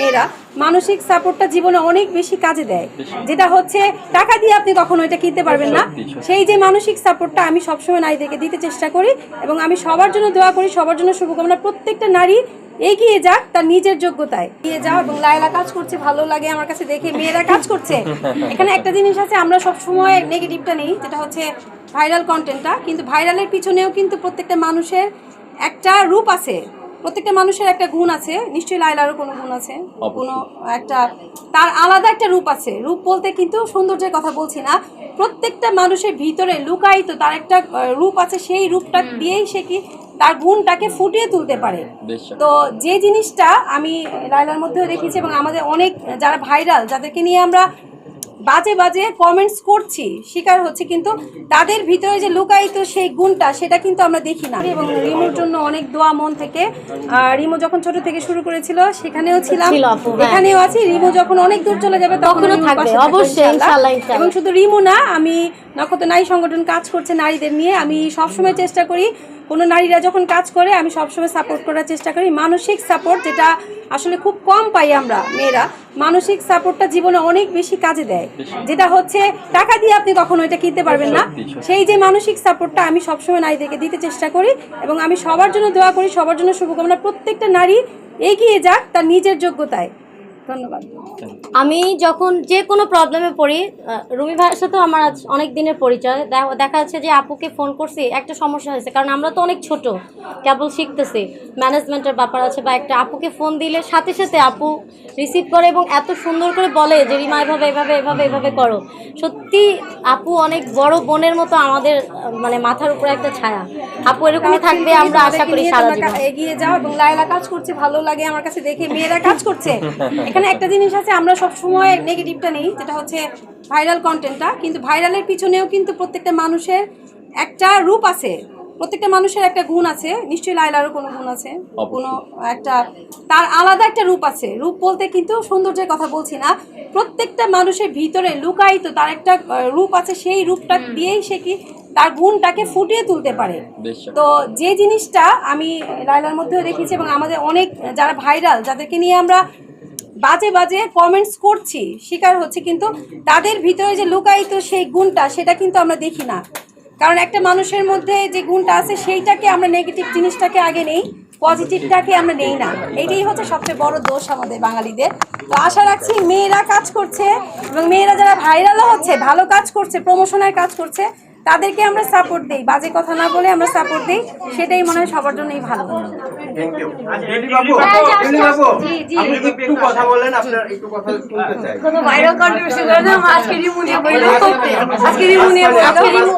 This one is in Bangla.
মেয়েরা মানসিক সাপোর্টটা জীবনে অনেক বেশি কাজে দেয়। যেটা হচ্ছে টাকা দিয়ে আপনি কখনো এটা কিনতে পারবেন না। সেই যে মানসিক সাপোর্টটা আমি সবসময় নারীদেরকে দিতে চেষ্টা করি এবং আমি সবার জন্য দোয়া করি সবার জন্য শুভকামনা। প্রত্যেকটা নারী এগিয়ে যাক তার নিজের যোগ্যতায়। এগিয়ে যাও এবং লায়লা কাজ করছে ভালো লাগে আমার কাছে দেখে মেয়েরা কাজ করছে। এখানে একটা জিনিস আছে আমরা সব সময় নেগেটিভটা নেই যেটা হচ্ছে ভাইরাল কন্টেন্টটা কিন্তু ভাইরালের পিছনেও কিন্তু প্রত্যেকটা মানুষের একটা রূপ আছে। প্রত্যেকটা মানুষের একটা গুণ আছে নিশ্চয়ই লাইলারও কোনো গুণ আছে কোনো একটা তার আলাদা একটা রূপ আছে। রূপ বলতে কিন্তু সৌন্দর্যের কথা বলছি না। প্রত্যেকটা মানুষের ভিতরে লুকায়িত তার একটা রূপ আছে সেই রূপটা দিয়েই সে কি তার গুণটাকে ফুটিয়ে তুলতে পারে। তো যে জিনিসটা আমি লাইলার মধ্যেও দেখেছি এবং আমাদের অনেক যারা ভাইরাল যাদেরকে নিয়ে আমরা বাজে বাজে কমেন্টস করছি। শিকার হচ্ছে কিন্তু তাদের ভিতরে যে লুকায়িত সেই গুণটা সেটা কিন্তু আমরা দেখি না। এবং রিমোর জন্য অনেক দোয়া মন থেকে আর রিমো যখন ছোট থেকে শুরু করেছিল সেখানেও ছিলাম। ছিল হ্যাঁ। এখানেও আছি। রিমো যখন অনেক দূর চলে যাবে তখন তখনও থাকবে, অবশ্যই। এবং শুধু রিমো না আমি নক্ষত্র নারী সংগঠন কাজ করছে নারীদের নিয়ে। আমি সবসময় চেষ্টা করি কোনো নারীরা যখন কাজ করে আমি সবসময় সাপোর্ট করার চেষ্টা করি। মানসিক সাপোর্ট যেটা আসলে খুব কম পাই আমরা মেয়েরা মানসিক সাপোর্টটা জীবনে অনেক বেশি কাজে দেয়। যেটা হচ্ছে টাকা দিয়ে আপনি কখনো এটা কিনতে পারবেন না। সেই যে মানসিক সাপোর্টটা আমি সবসময় নারীদেরকে দিতে চেষ্টা করি এবং আমি সবার জন্য দোয়া করি সবার জন্য শুভকামনা। প্রত্যেকটা নারী এগিয়ে যাক তার নিজের যোগ্যতায়। ধন্যবাদ। আমি যখন যে কোনো প্রবলেমে পড়ি রুমি ভাইয়ের সাথেও আমার আজ অনেক দিনের পরিচয়। দেখা যাচ্ছে যে আপুকে ফোন করছি একটা সমস্যা হয়েছে। কারণ আমরা তো অনেক ছোট কেবল শিখতেছি। ম্যানেজমেন্টের ব্যাপার আছে বা একটা আপুকে ফোন দিলে সাথে সাথে আপু রিসিভ করে এবং এত সুন্দর করে বলে যে রিমা এভাবে এভাবে এভাবে এভাবে করো। সত্যি আপু অনেক বড় বোনের মতো আমাদের মানে মাথার উপরে একটা ছায়া। আপু এরকমই থাকবে আমরা আশা করি সারা জীবন। এগিয়ে যাও এবং লায়লা কাজ করছে ভালো লাগে আমার কাছে দেখে মেয়েরা কাজ করছে। এখানে একটা জিনিস আছে আমরা সব সময় নেগেটিভটা নেই যেটা হচ্ছে ভাইরাল কন্টেন্টটা কিন্তু ভাইরালের পিছনেও কিন্তু প্রত্যেকটা মানুষের একটা রূপ আছে। প্রত্যেকটা মানুষের একটা গুণ আছে নিশ্চয়ই লাইলারও কোনো গুণ আছে কোনো একটা তার আলাদা একটা রূপ আছে। রূপ বলতে কিন্তু সৌন্দর্যের কথা বলছি না প্রত্যেকটা মানুষের ভিতরে লুকায়িত তার একটা রূপ আছে সেই রূপটা দিয়েই সে কি তার গুণটাকে ফুটিয়ে তুলতে পারে। তো যে জিনিসটা আমি লাইলার মধ্যেও দেখেছি এবং আমাদের অনেক যারা ভাইরাল যাদেরকে নিয়ে আমরা বাজে বাজে কমেন্টস করছি, শিকার হচ্ছে কিন্তু তাদের ভিতরে যে লুকায়িত সেই গুণটা সেটা কিন্তু আমরা দেখি না। কারণ একটা মানুষের মধ্যে যে গুণটা আছে সেইটাকে আমরা নেগেটিভ জিনিসটাকে আগে নেই পজিটিভটাকে আমরা নেই না। এটাই হচ্ছে সবচেয়ে বড় দোষ আমাদের বাঙালিদের। তো আশা রাখছি মেয়েরা কাজ করছে এবং মেয়েরা যারা ভাইরালও হচ্ছে, ভালো কাজ করছে প্রমোশনের কাজ করছে তাদেরকে আমরা সাপোর্ট দিই। বাজে কথা না বলে আমরা সাপোর্ট দিই সেটাই মনে হয় সবার জন্যই ভালো। থ্যাংক ইউ বেবি বাবু বেবি বাবু আপনি যদি একটু কথা বলেন আপনার একটু কথা শুনতে চাই। ভাইরাল কন্ট্রিবিউশন করে আজকে রিমু বলল। আজকে রিমু বলল।